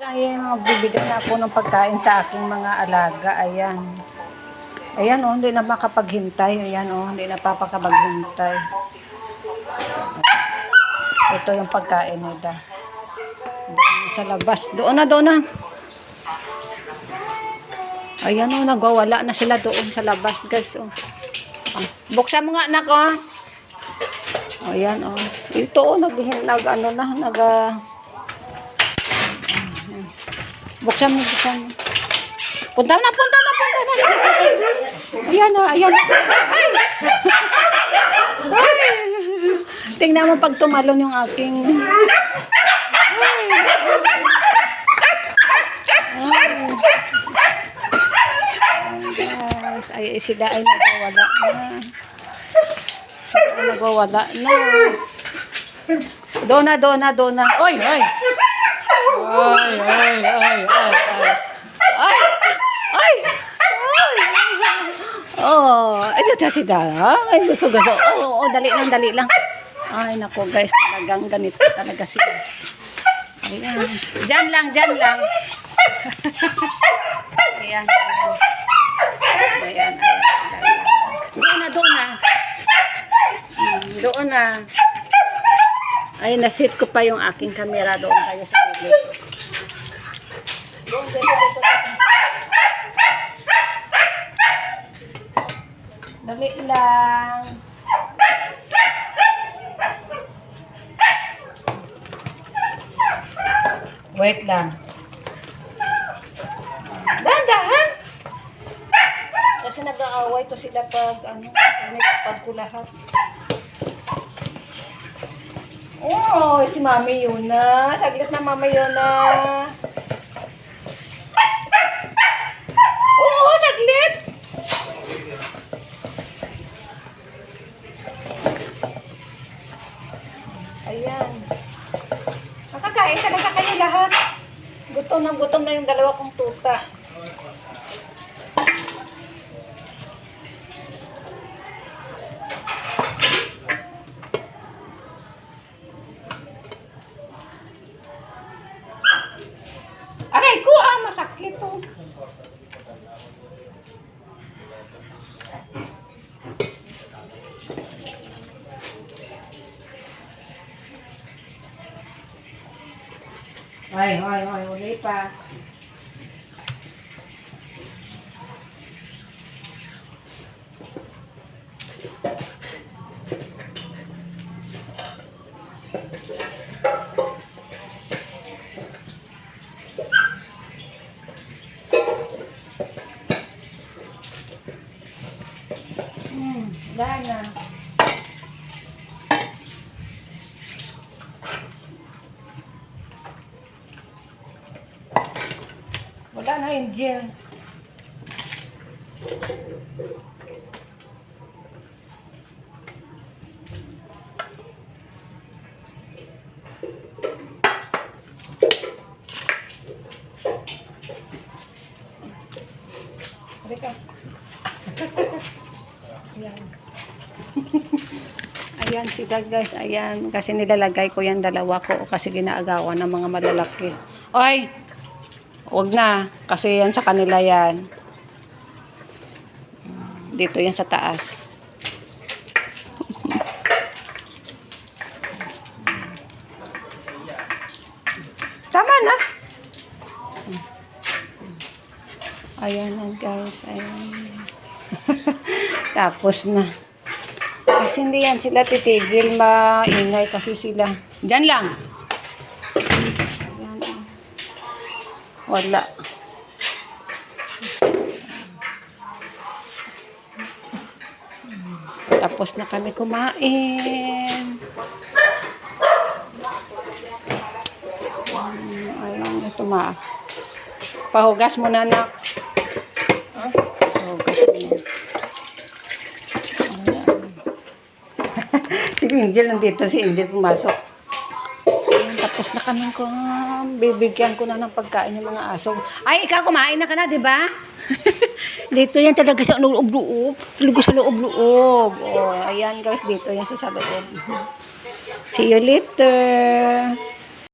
Ayan, magbibigay na ako ng pagkain sa aking mga alaga. Ayan. Ayan, oh, hindi na makapaghintay. Ayan, oh, hindi na papakapaghintay. Ito yung pagkain nila. Sa labas. Doon na, doon na. Ayan, oh, nagwawala na sila doon sa labas, guys. Oh. Ah, buksan mo nga, anak, oh. Ayan, oh. Ito, oh, nag, nag, ano na, nag, ah, Buksan mo, buksan mo. Punta na, punta na, punta na. Ayan na, ayan na. Ay! Ay! Tingnan mo pag tumalon yung aking... Ay! Ay! Guys, ay sila ay nagwawala na. Sila ay nagwawala na. Doon na, doon na, doon na. Oy, oy! Ay, ay, ay, ay, ay. Ay! Ay! Ay! Oh, ito si Dara. Ay, gusto, gusto. Oo, oh, dali lang, dali lang. Ay, nako guys, talagang ganito talaga sila. Ayan. Diyan lang, diyan lang. Ayan, ayan. Ayan, ayan. Doon na, doon na. Doon na. Ay, nasit ko pa yung aking camera doon tayo sa dito. Dali lang. Wait lang. Dahan-dahan! Kasi nag-aaway to sila pag, ano, pag ko lahat. Oh, si Mami Yuna. Saglit na Mami Yuna. Oo, saglit. Ayan. Nakakain talaga kayo lahat. Gutom na gutom na yung dalawa kong tuta. Aray ko masakit to. Ay, ay, ay, uli pa. ได้งานหมดแล้วนะอินเจียน Vem cá. Ayan. Ayan sila guys, ayan. Kasi nilalagay ko yan dalawa ko kasi ginaagawan ng mga malalaki. Oy! Huwag na, kasi yan sa kanila yan. Dito yan sa taas. Tama na. Ayan na guys, ayan. Tapos na. Kasi hindi yan sila titigil maingay kasi sila. Diyan lang. Ayan. oh. Wala. Tapos na kami kumain. Ayun, ito ma. Pahugas mo na nak. Pahugas mo na. Ayan. si Angel nandito. Si Angel pumasok. Tapos na kami ko. Bibigyan ko na ng pagkain ng mga aso. Ay, ikaw kumain na ka na, di ba? dito yan talaga sa loob-loob. Talaga sa loob-loob. Oh, ayan guys, dito yan sa loob. See you later.